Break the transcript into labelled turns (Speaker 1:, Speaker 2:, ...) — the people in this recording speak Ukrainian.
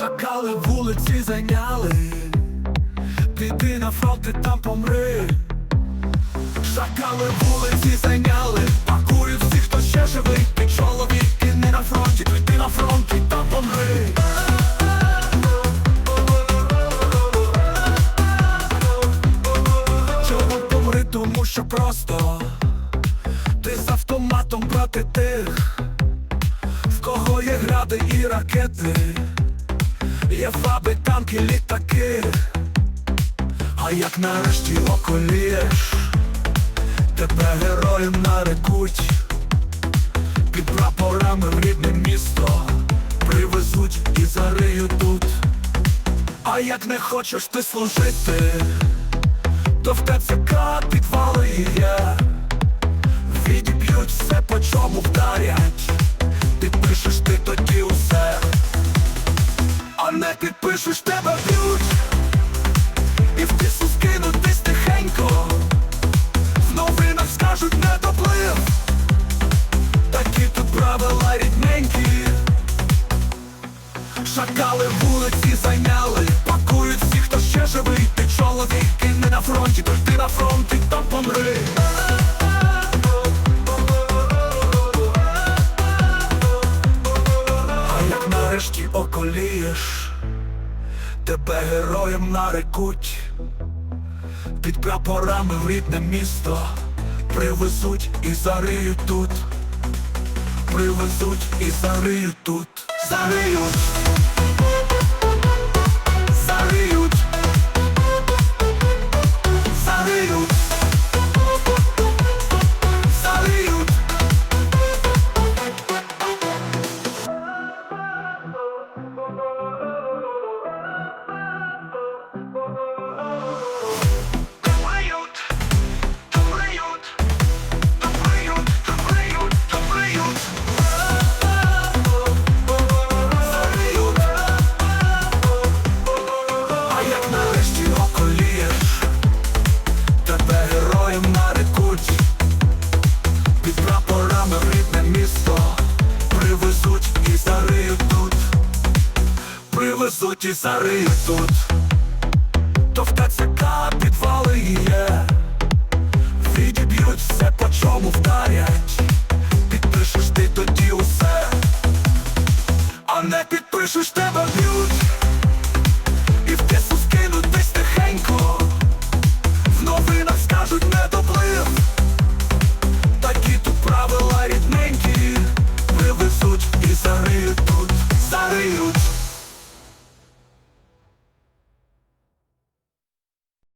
Speaker 1: Шакали вулиці зайняли, піди на фронт і там помри. Шакали вулиці зайняли, пакують всіх, хто ще живий. Ти чоловік і не на фронті, йди на фронт і там помри. Чому помри, тому що просто ти з автоматом проти тих, в кого є гради і ракети, є фаби, танки, літаки. А як нарешті околієш, тебе героєм нарекуть, під прапорами в рідне місто привезуть і зариють тут. А як не хочеш ти служити, то в ТЦК підвали є Відіб'ють все, по чому вдарять ти тоді усе А не підпишеш тебе б'ють І в тису скинутись тихенько. В новинах скажуть не доплив. Такі тут правила рідненькі. Шакали вулиці околієш, тебе героєм нарекуть, під прапорами в рідне місто привезуть і зариють тут. Привезуть і зариють тут. Зариють. Привезуть і зариють тут, то в ТЦК підвали